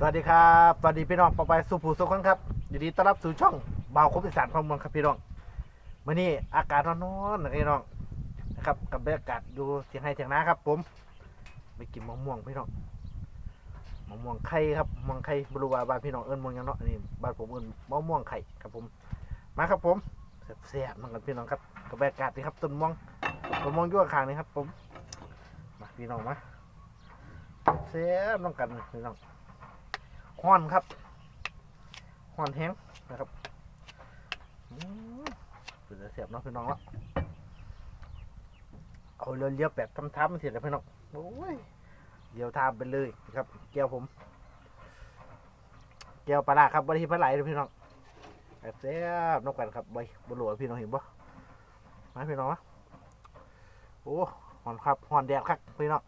สวัสดีครับสวัสดีพี่น้องปอไปสุภูสุขคนครับยินดีต้อนรับสู่ช่องเบาวคบอีสานพร้อมเมืองครับพี่น้องมื่อนี้อากาศร้อนๆนะพี่น้องนะครับกับบรรยากาศดูเทียงให้เทียงนาครับผมไปกินมะม่วงพี่น้องมะม่วงไข่ครับมะม่วงไข่บรูวาบ้านพี่น้องเอิ้นมะม่วงยังเนาะนี่บ้านผมเอิ้นมะม่วงไข่ครับผมมาครับผมแซ่บๆมือนกันพี่น้องครับกับบรรยากาศนี่ครับต้นม่วงต้นม่วงยั่วคางนี่ครับผมมาพี่น้องมาแซ่บน้องกันพี่น้อง ห้อนครับห้อนแห้งนะครับอืมเป็นเสียบเนาะพี่น้องละเอาเรือเลี้ยวแบบทำทับมันเสร็จแล้วพี่น้องโอ้ยเดี๋ยวทามไปเลยครับแก้วผมแก้วปลาครับบริทีปลาไหลเลยพี่น้องแบบเสียบนกกันครับใบบหลวพี่น้องเห็นปะมาพี่น้องนะโอ้หอนครับหอนแดดครับพี่น้อง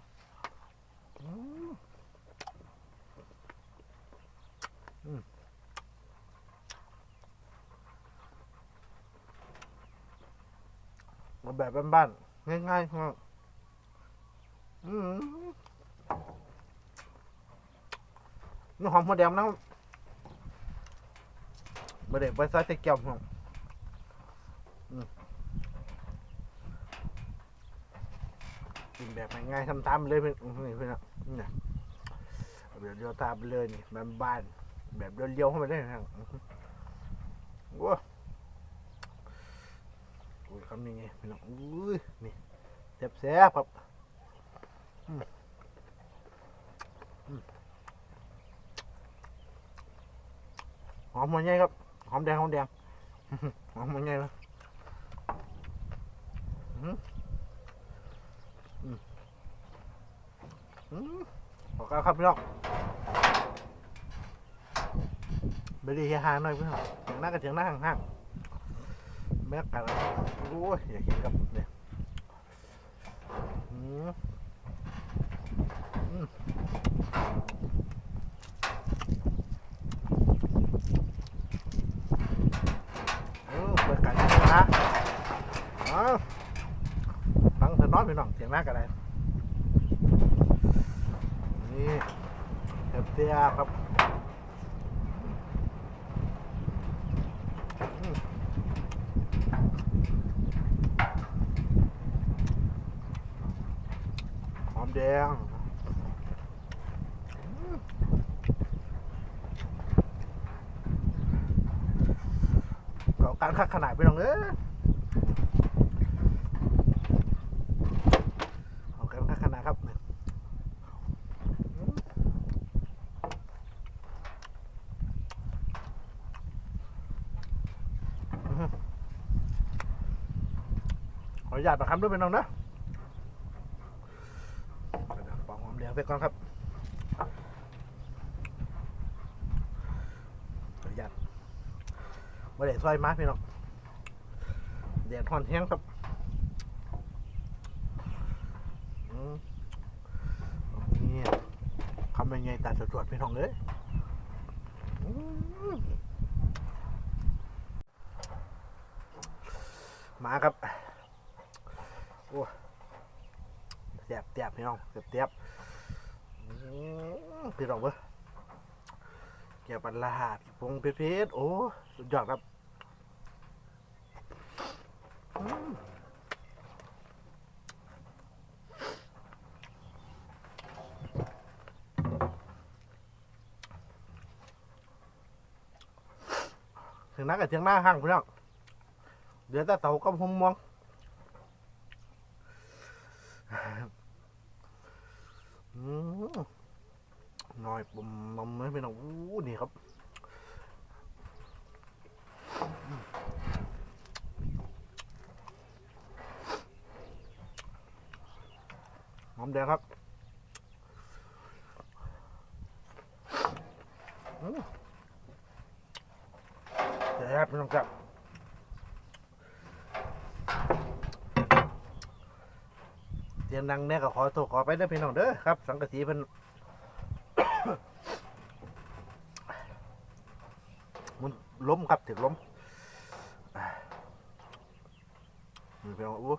อืม มา แบบบ้านๆง่ายๆครับอืมนี่หอมหัวแดงนะครับมาเด็กไปใส่ตะเกียบครับอืมกินแบบง่ายๆทำตามไปเลยเพื่อนนี่เพื่อนนะนี่นะเอาแบบเดี๋ยวตามไปเลยนี่บ้านๆแบบเดียวๆเข้าไปได้ครับอื้อหือว้า อุ้ยคำ นี้ไงพี่น้องอุ้ยนี่แซ่บแซ่บครับอืมอืมหอมมันใหญ่ครับหอมแดงหอมแดงหอมมันใหญ่นะอืมอืมอืมขอบคุณครับพี่น้องไปดีเฮียฮาหน่อยพี่น้องเสียงหน้ากับเสียงหน้าห่างๆ แม่กันโอ้ยอยากกินครับเนี่ยอืมอืมเออเปิดกันนะเอฟังเถอะน้อยพี่น้องเสียงหน้ากันเลยนี่เทียครับ หอมแดงก็การคัดขนาดไปลองเอ้ยเอาการคัดขนาดครับขออนุญาตประคำด้วยเป็นน้องนะ ปอกหอมแดงไปก่อนครับขออนุญาตไม่ได้ซอยมาพี่น้องแดดทอนแห้งครับนี่คำยังไงตัดสวดๆพี่น้องเลยมาครับโอ้เตียบเตียบพี่น้องเตียบเตียบ พี่น้องเว้ยแกวปันลาดพงเพชรเพชรโอ้สุดยอดครับถึงนักกับเทียงหน้าห้างพี่น้องเดี๋ยวแต่เต่าก็พมมองอืม น้อยปุ่มนมไม่เป็นหรอกอู้นี่ครับหอมแดงครับแซ่บไม่ต้องจับเสียงดังแน่ก็ขอโทษขอไปเด้อพี่น้องเด้อครับ สังกะสีเพิ่น มันล้มครับถึงล้มมันเป็นอู้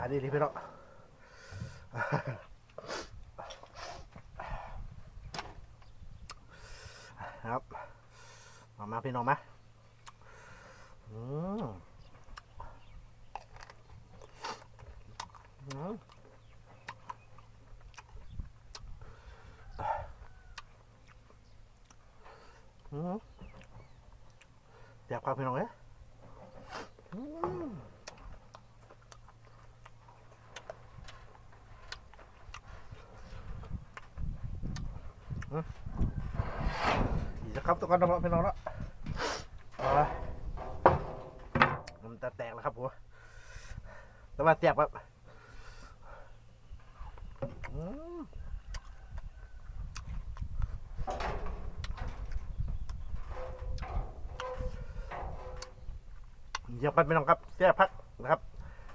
อันนี้นี่พี่น้อง มามาพี่น้องมาอืมอืมอืมอยากความพี่น้องเอ้ยอืมอีกสักครับทุกคนนะพี่น้องเนาะเอาละมันจะแตกแล้วครับผม แต่ว่าแตกแบบอืมเยี่ยมกันพี่น้องครับแช่พักนะครับ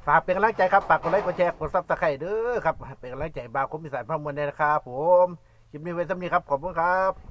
ฝากเป็นกำลังใจครับฝากกดไลค์กดแชร์กดซับสไครต์เด้อครับเป็นกำลังใจบาวคมพิสานพระมวลได้นะครับผมคลิปนี้ไว้สำนี้ครับขอบคุณครับ